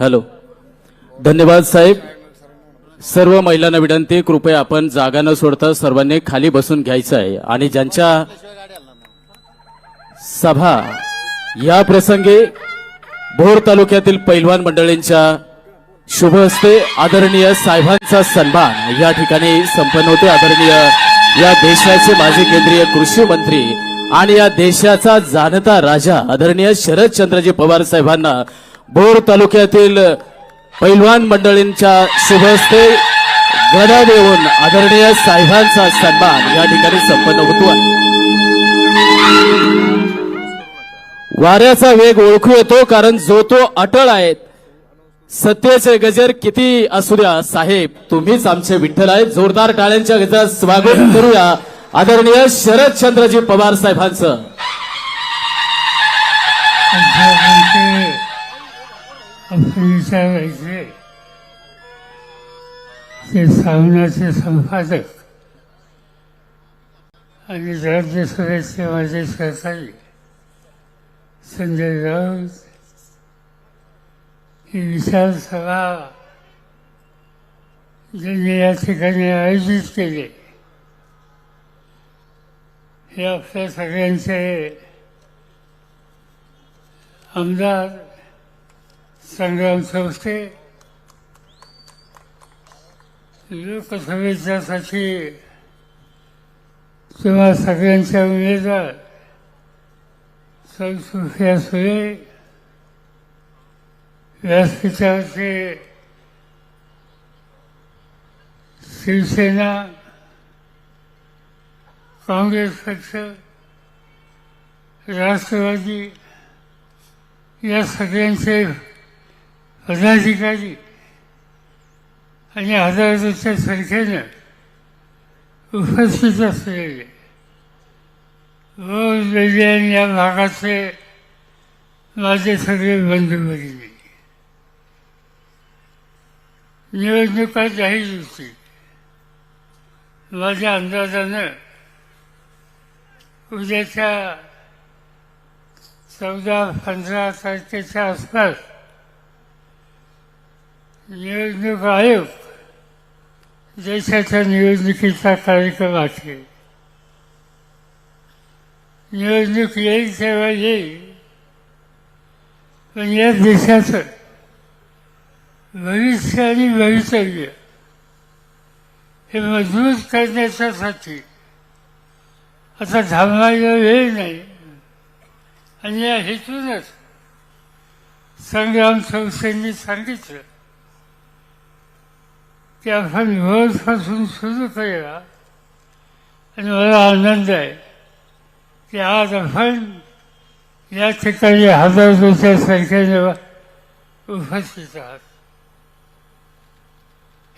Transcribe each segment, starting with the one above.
Hello. धन्यवाद साहेब. सर्व महिलांना विनंती कृपया आपण जागा न सोडता सर्वांनी खाली बसून घ्यायचं आहे. आणि ज्यांच्या सभा या प्रसंगी भोर तालुक्यातील पैलवान मंडळींच्या शुभ हस्ते आदरणीय साहेबांचा सन्मान. या ठिकाणी संपन्न होते आदरणीय या देशाचे माजी केंद्रीय कृषी मंत्री आणि या देशाचा जाणता राजा आदरणीय शरदचंद्रजी पवार साहेबांना भोर तालुक्यातील पैलवान मंडळींच्या शुभ हस्ते गदा देऊन आदरणीय साहेबांचा सन्मान या ठिकाणी संपन्न होतो आहे. वाऱ्याचा वेग ओळखू येतो कारण जो तो अटळ आहे सत्तेचे गजर किती असू द्या साहेब तुम्हीच आमचे विठ्ठल आहेत. जोरदार टाळ्यांच्या गजरात स्वागत करूया आदरणीय शरदचंद्रजी पवार साहेबांचं. अध्यापनाचे आपले ते सामनाचे संपादक आणि राज्यसभेचे माझे सहकारी संजय राऊत ही विशाल सभा ज्यांनी या ठिकाणी आयोजित केले हे आपल्या सगळ्यांचे आमदार संग्राम संस्थे लोकसभेच्यासाठी तुम्हा सगळ्यांच्या उमेदवार सौ सुफिया सुरे व्यासपीठावरचे शिवसेना काँग्रेस पक्ष राष्ट्रवादी या सगळ्यांचे पदाधिकारी आणि हजारोच्या संख्येनं उपस्थित असलेले रोज हो, या भागाचे माझे सगळे बंधू भगिनी निवडणुका जाहीर होती. माझ्या अंदाजानं उद्याच्या चौदा पंधरा तारखेच्या आसपास निवडणूक आयोग देशाच्या निवडणुकीचा कार्यक्रम असेल निवडणूक येईल तेव्हा येईल पण या देशाचं भविष्य आणि भवितव्य हे मजबूत करण्याच्यासाठी आता थांबायला वेळ नाही. आणि या हेतूनच संग्राम संस्थेंनी सांगितलं की आपण रोजपासून सुरू केला. आणि मला आनंद आहे. की आज आपण या ठिकाणी हजार हजारोच्या संख्येने उपस्थित आहात.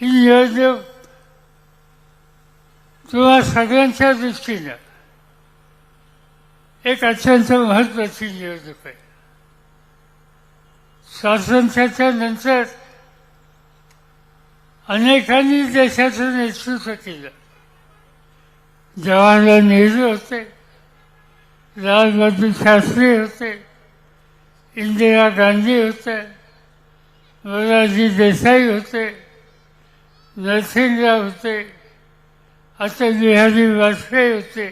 ही निवडणूक किंवा सगळ्यांच्या दृष्टीनं एक अत्यंत महत्वाची निवडणूक आहे. स्वातंत्र्याच्या नंतर अनेकांनी देशाचं नेतृत्व केलं. जवाहरलाल नेहरू होते लाल बहादूर शास्त्री होते इंदिरा गांधी होते मोरारजी देसाई होते नरसिंहराव होते अटल बिहारी वाजपेयी होते.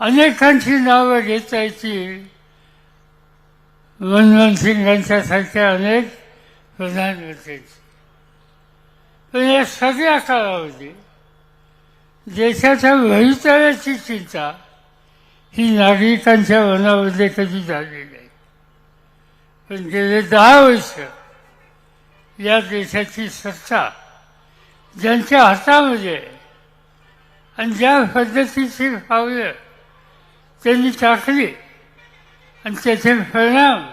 अनेकांची नावं घेता येतील. मनमोहन सिंगांच्यासारख्या अनेक प्रधानमंत्र्यांची पण या सगळ्या काळामध्ये देशाच्या भवितव्याची चिंता ही नागरिकांच्या मनामध्ये कधी झाली नाही. पण गेले दहा वर्ष या देशाची सत्ता ज्यांच्या हातामध्ये आहे आणि ज्या पद्धतीची पावलं त्यांनी टाकली आणि त्याचे परिणाम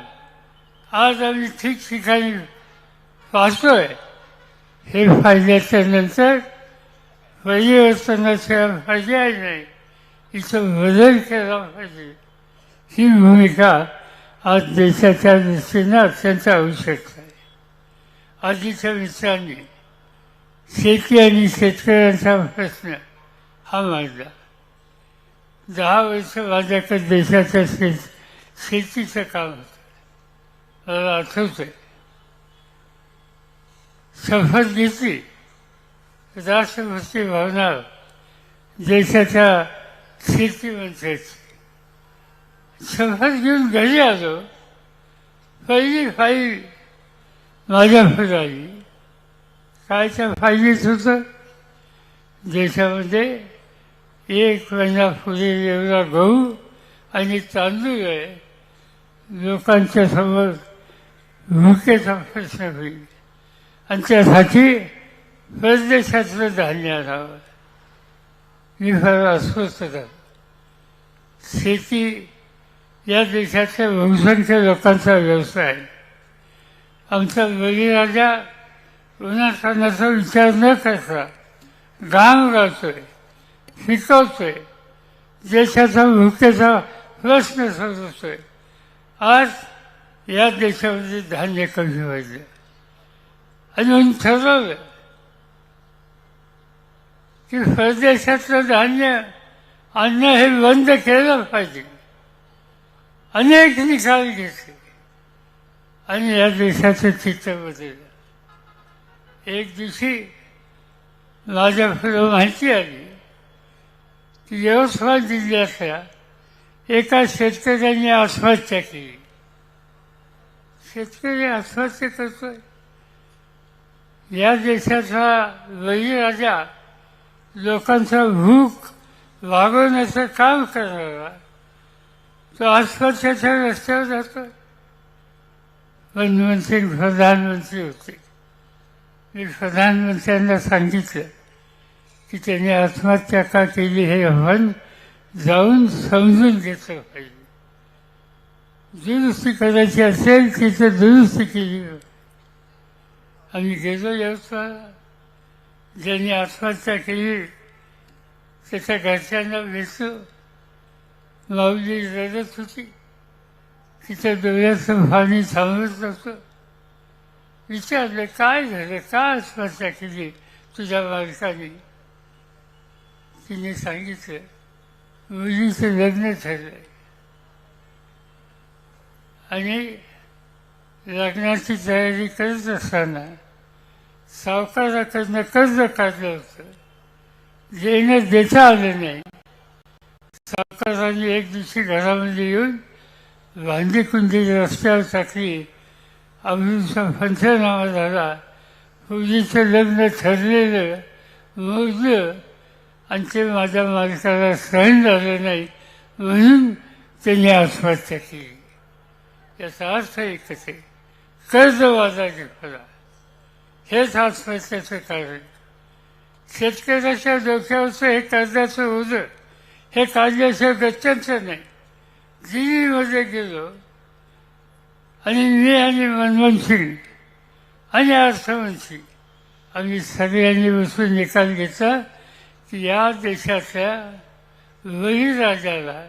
आज आम्ही ठिकठिकाणी पाहतोय. हे फायद्याच्या नंतर परिवर्तनाचा पर्याय नाही इथं बदल केला पाहिजे ही भूमिका आज देशाच्या दृष्टीनं अत्यंत आवश्यक आहे आधीच्या मित्रांनी शेती आणि शेतकऱ्यांचा प्रश्न हा मांडला दहा वर्ष माझ्याकडे देशाच्या शेत शेतीचं काम होतं मला आठवतंय शपथ राष्ट्रभक्ती भावना देशाच्या शेतीमंत्र्याची शपथ घेऊन घरी आलो. पहिली फाईल माझ्या आली. काय त्या फायलीत होतं देशामध्ये एक महिना पुढे एवढा गहू आणि तांदूळ आहे. लोकांच्या समोर भुकेचा प्रश्न होईल. आणि त्यासाठी परदेशातलं धान्य आणावं मी फार अस्वस्थ शेती या देशातल्या बहुसंख्य लोकांचा व्यवसाय आहे. आमचा बळीराजा उन्हातानाचा विचार न करता गाम गावतोय शिकवतोय देशाचा भूकेचा प्रश्न सोडवतोय. आज या देशामध्ये धान्य कमी व्हायचं. अजून ठरवलं. की परदेशातलं धान्य अन्न हे बंद केलं पाहिजे. अनेक निकाल घेतले. आणि या देशाचं चित्र बदललं. एक दिवशी माझ्या माहिती आली की यवतमाळ जिल्ह्यातल्या एका शेतकऱ्यांनी आत्महत्या केली. शेतकरी आत्महत्या करतोय. या देशाचा बळीराजा लोकांचा भूक भागवण्याचं काम करणारा. तो आत्महत्याच्या रस्त्यावर जातो. पण सिंग प्रधानमंत्री होते. मी प्रधानमंत्र्यांना सांगितलं की त्यांनी आत्महत्या का केली हे आव्हान जाऊन समजून घेतलं पाहिजे. दुरुस्ती करायची असेल तिथं दुरुस्ती केली? आम्ही गेलो व्यवस्था ज्यांनी आत्महत्या केली त्याच्या घरच्यांना भेटू माऊली रडत होती तिच्या डोळ्याचं पाणी थांबत नव्हतं विचारलं काय झालं? का आत्महत्या केली तुझ्या मालकाने तिने सांगितलं मुलीचं लग्न झालं आणि लग्नाची तयारी करत असताना सावकाराकडनं कर्ज काढलं होतं. देणं देता आलं नाही. सावकारांनी एक दिवशी घरामध्ये येऊन भांडी रस्त्यावर टाकली. अमृतचा पंचनामा झाला पूजेचं लग्न ठरलेलं मोजलं. आणि ते माझ्या मालकाला सहन झालं नाही म्हणून त्यांनी आत्महत्या केली. याचा अर्थ एकच आहे. कर्जवादाचे फळा हेच आत्महत्याचं कारण शेतकऱ्याच्या डोक्यावरचं हे कर्जाचं ओझ हे काढल्याशिवाय गत्यंतर नाही. दिल्लीमध्ये गेलो आणि मी आणि मनमोहन सिंग आणि अर्थमंत्री आम्ही सगळ्यांनी बसून निकाल घेतला की या देशातल्या बळीराजाला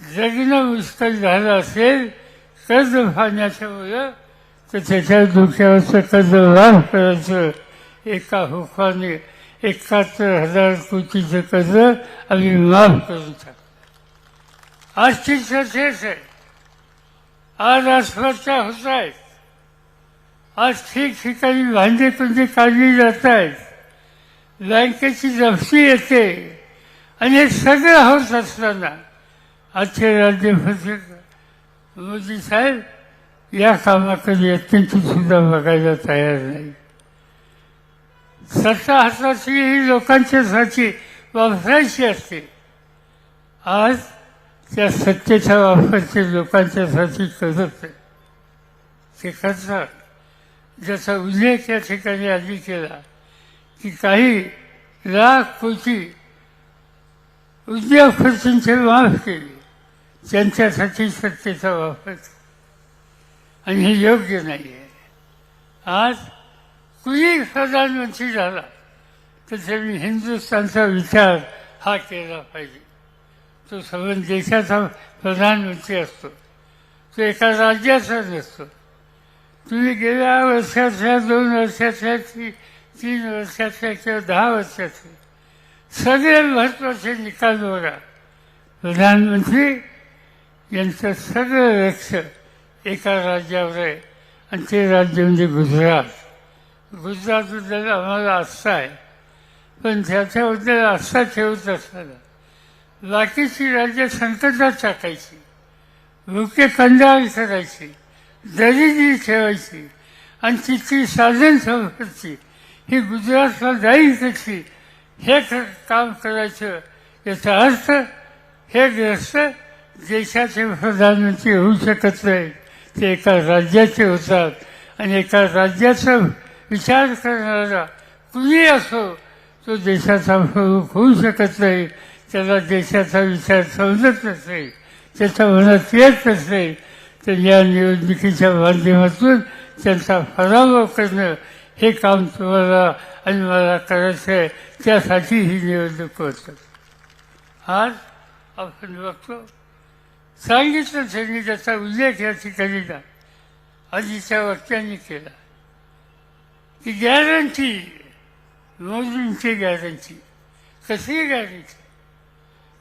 जगणं मुश्किल झालं असेल कर्ज फाडण्याच्यामुळं तर त्याच्या डोक्यावरचं कर्ज माफ करायचं. एका हुकाने एकाहत्तर हजार कोटीचं कर्ज आम्ही माफ करून टाक. आजची तेच आहे. आज आत्महत्या होत आहेत आज ठिकठिकाणी भांडे कुंडे काढली जात आहेत. बँकेची जप्ती येते. आणि हे सगळं होत असताना आजचे राज्यमंत्री मोदी साहेब या कामाकडे अत्यंत सुद्धा बघायला तयार नाही. सत्ता हाताची ही लोकांच्यासाठी वापरायची असते. आज त्या सत्तेचा वापर ते लोकांच्यासाठी करत ते करतात. ज्याचा उल्लेख या ठिकाणी आधी केला की काही लाख कोटी उद्योगपतींचे माफ केले. त्यांच्यासाठी सत्तेचा वापर आणि हे योग्य नाही आहे आज कुणी प्रधानमंत्री झाला तर त्यांनी हिंदुस्थानचा विचार हा केला पाहिजे. तो संबंध देशाचा प्रधानमंत्री असतो तो एका राज्याचा नसतो. तुम्ही गेल्या वर्षाच्या दोन वर्षाच्या ती तीन वर्षाच्या किंवा दहा वर्षाचे सगळे महत्त्वाचे निकाल बघा. प्रधानमंत्री यांचं सगळं लक्ष एका राज्यावर आहे आणि ते राज्य म्हणजे गुजरात. गुजरातबद्दल आम्हाला आस्था आहे. पण त्याच्याबद्दल आस्था ठेवत असताना बाकीची राज्य संकटात टाकायची भुके कंदाळ करायची दरिद्री ठेवायची आणि तिथली साधन संपत्ती ही गुजरातला जाईल कशी हे काम करायचं याचा अर्थ हे ग्रस्त देशाचे प्रधानमंत्री होऊ शकत नाही ते एका राज्याचे होतात आणि एका राज्याचा विचार करणारा कुणी असो तो देशाचा प्रमुख होऊ शकत नाही. त्याला देशाचा विचार समजतच नाही त्याच्या मनात येतच नाही तर या निवडणुकीच्या माध्यमातून त्यांचा पराभव करणं हे काम तुम्हाला आणि मला करायचं आहे. त्यासाठी ही निवडणूक होतं. आज आपण बघतो सांगितलं त्यांनी त्याचा उल्लेख या ठिकाणी आधीच्या वक्त्यांनी केला. की गॅरंटी मोदींची गॅरंटी कसली गॅरंटी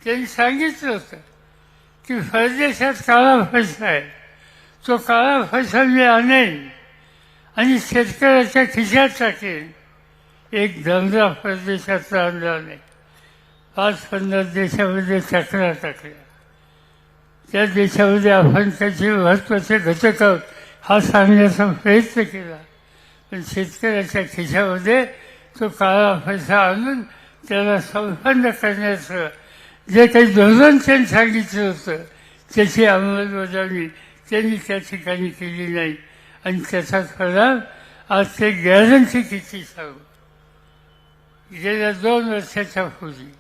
त्यांनी सांगितलं होतं की परदेशात काळा पैसा आहे. तो काळा पैसा मी आणेन आणि शेतकऱ्याच्या खिशात टाकेन. एक धंदा परदेशाचा आणला नाही. पाच पन्नास देशामध्ये चक्रा टाकल्या. त्या देशामध्ये आपण त्याचे महत्त्वाचे घटक आहोत हा सांगण्याचा प्रयत्न केला. पण शेतकऱ्याच्या खिशामध्ये तो काळा पैसा आणून त्याला संपन्न करण्याचं जे काही धोरण त्यांनी सांगितलं होतं त्याची अंमलबजावणी त्यांनी त्या ठिकाणी केली नाही. आणि त्याचा परिणाम आज ते गॅरंटी किती सांगू? गेल्या दोन वर्षाच्या पूर्वी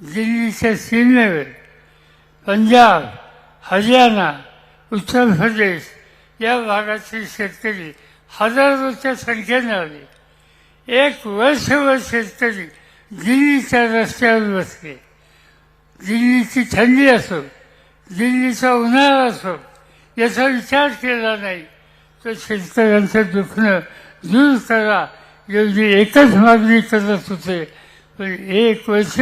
दिल्लीच्या सीमेवर पंजाब हरियाणा उत्तर प्रदेश या भागातील शेतकरी हजारोच्या संख्येने आले. एक वर्षभर शेतकरी दिल्लीच्या रस्त्यावर बसले. दिल्लीची थंडी असो दिल्लीचा उन्हाळा असो याचा विचार केला नाही. तर शेतकऱ्यांचं दुखणं दूर करा एवढी एकच मागणी करत होते. पण एक वर्ष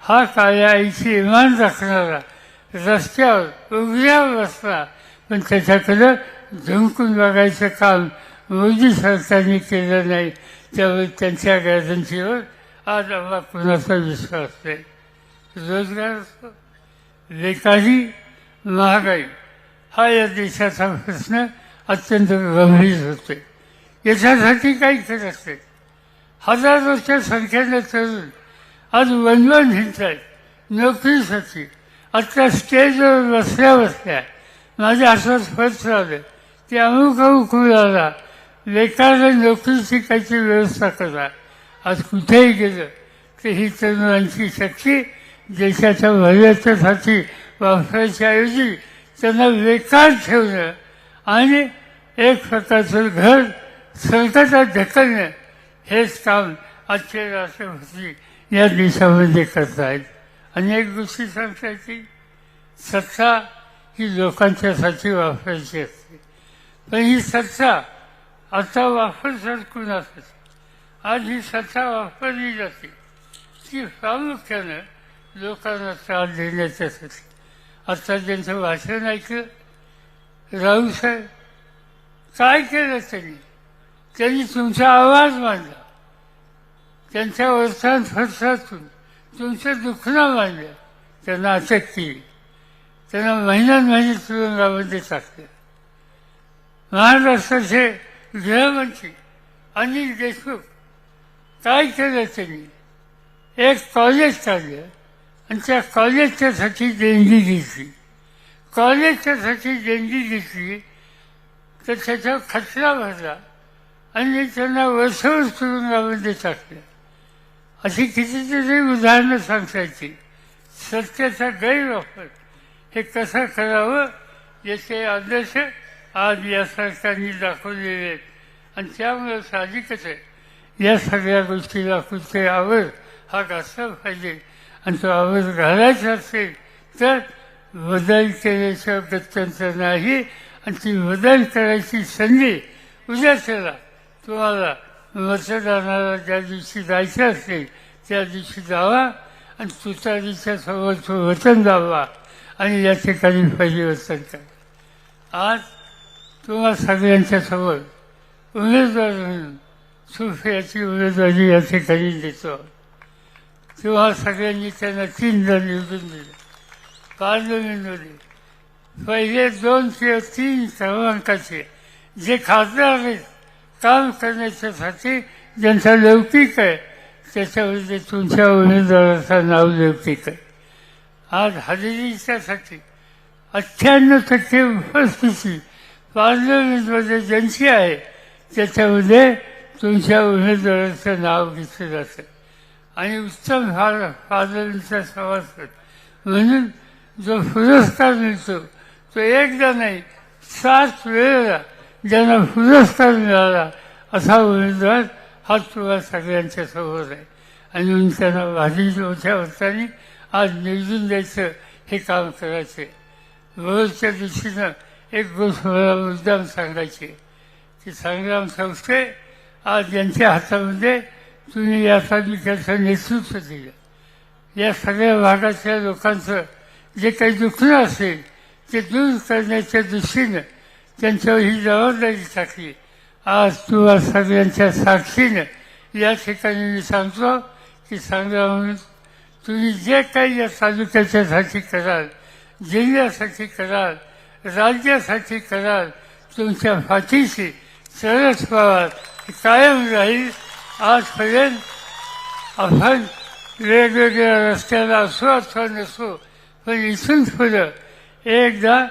हा काळ्या आईची इमान राखणारा रस्त्यावर उघड्यावर बसला पण त्याच्याकडं झुंकून बघायचं काम मोदी सरकारने केलं नाही. त्यामुळे त्यांच्या गॅरंटीवर आज आम्हाला कुणाचा विश्वास नाही. रोजगार असतो बेकारी महागाई हा या देशाचा प्रश्न अत्यंत गंभीर होते याच्यासाठी काही करत नाही. हजारोच्या संख्येने तरुण आज वनवन हिंडत आहेत नोकरीसाठी. आत्ता स्टेजवर बसल्या बसल्या माझ्या हातात पत्र आलं ते अमुक अमुक मुलाला बेकार नोकरीची काहीतरी व्यवस्था करा. आज कुठेही गेलं तर ही तरुणांची शक्ती देशाच्या भल्याच्यासाठी वापरायच्या ऐवजी त्यांना बेकार ठेवणं आणि एक प्रकारचं घर संकटात ढकलणं हेच काम आजचे राष्ट्रपती या देशामध्ये करतायत अनेक गोष्टी सांगता येतील सत्ता ही लोकांच्यासाठी वापरायची असते. पण ही सत्ता आता वापरतात कुणासाठी आज ही सत्ता वापरली जाते. ती प्रामुख्यानं लोकांना त्रास देण्याच्यासाठी आता त्यांचं भाषण ऐकलं राऊसाहेब काय केलं त्यांनी? त्यांनी तुमचा आवाज मांडला. त्यांच्या वर्षांत फरसातून. तुमचं दुखणं मानलं त्यांना अटक केली त्यांना महिन्यात महिने तुरुंगामध्ये टाकलं महाराष्ट्राचे गृहमंत्री अनिल देशमुख काय केलं त्यांनी? एक कॉलेज काढलं आणि त्या कॉलेजच्यासाठी देणगी घेतली. कॉलेजच्यासाठी देणगी घेतली तर त्याच्यावर खचरा भरला आणि त्यांना वर्षभर तुरुंगामध्ये टाकलं अशी कितीतरी उदाहरणं सांगता सत्याचा गैरवापर. हे कसं करावं? याचे आदर्श आज या सरकारने दाखवलेले आहेत. आणि त्यामुळे साहजिकच आहे. या सगळ्या गोष्टीला कुठे आवड हा घातला पाहिजे आणि तो आवड घालायचा असेल तर बदल केल्याशिवाय गत्यंतर नाही. आणि ती बदल करायची संधी उद्या तुम्हाला मतदानाला ज्या दिवशी जायचं असते त्या दिवशी जावा आणि तुतारीच्या दिवशी तो वचन जावा आणि या ठिकाणी पहिले वचन करा. आज तुम्हा सगळ्यांच्या समोर उमेदवार म्हणून सुफियाची उमेदवारी या ठिकाणी देतो. तेव्हा सगळ्यांनी त्यांना तीनदा निवडून दिलं. पार्लमेंटमध्ये पहिले दोन किंवा तीन क्रमांकाचे जे खासदार आहेत काम करण्याच्यासाठी ज्यांचा लौकिक आहे त्याच्यामध्ये तुमच्या उमेदवाराचं नाव लौकिक आहे. आज हजेरीच्यासाठी अठ्ठ्याण्णव टक्के उपस्थिती पार्लमेंटमध्ये ज्यांची आहे त्याच्यामध्ये तुमच्या उमेदवाराचं नाव घेतलं जातं. आणि उत्तम फार पार्लमेंटचा सभासद म्हणून जो पुरस्कार मिळतो तो एकदा नाही सात वेळेला ज्यांना पुरस्कार मिळाला असा उमेदवार हा तुला सगळ्यांच्या समोर आहे. आणि त्यांना भाजी मोठ्या अर्थाने आज निवडून द्यायचं हे काम करायचे. रोजच्या दृष्टीनं एक गोष्ट मला मुद्दाम सांगायची. की संग्राम संस्थे आज यांच्या हातामध्ये तुम्ही या त्यांचं नेतृत्व दिलं. या सगळ्या भागातल्या लोकांचं जे काही दुखणं असेल ते दूर करण्याच्या दृष्टीनं त्यांच्यावर ही जबाबदारी टाकली आज तुम्हा सगळ्यांच्या साक्षीनं या ठिकाणी मी सांगतो की संग्राम तुम्ही जे काही या तालुक्याच्यासाठी कराल जिल्ह्यासाठी कराल राज्यासाठी कराल तुमच्या पाठीशी सरस पवार कायम राहील. आजपर्यंत आपण वेगवेगळ्या रस्त्याला असो अथवा नसो पण इथून पुढं एकदा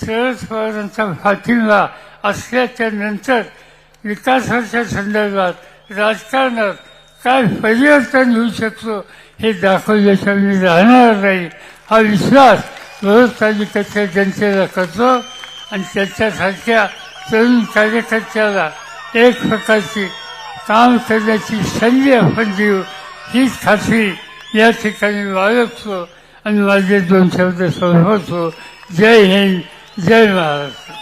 शरद पवारांचा पाठिंबा असल्याच्या नंतर विकासाच्या संदर्भात राजकारणात काय परिवर्तन होऊ शकतो हे दाखवल्याच्या मी राहणार नाही. हा विश्वास रोज तालुक्याच्या जनतेला करतो आणि त्याच्यासारख्या तरुण कार्यकर्त्याला एक प्रकारची काम करण्याची संधी आपण देऊ हीच खात्री या ठिकाणी बाळगतो. आणि माझे दोन शब्द संभवतो जय हिंद. जय महाराष्ट्र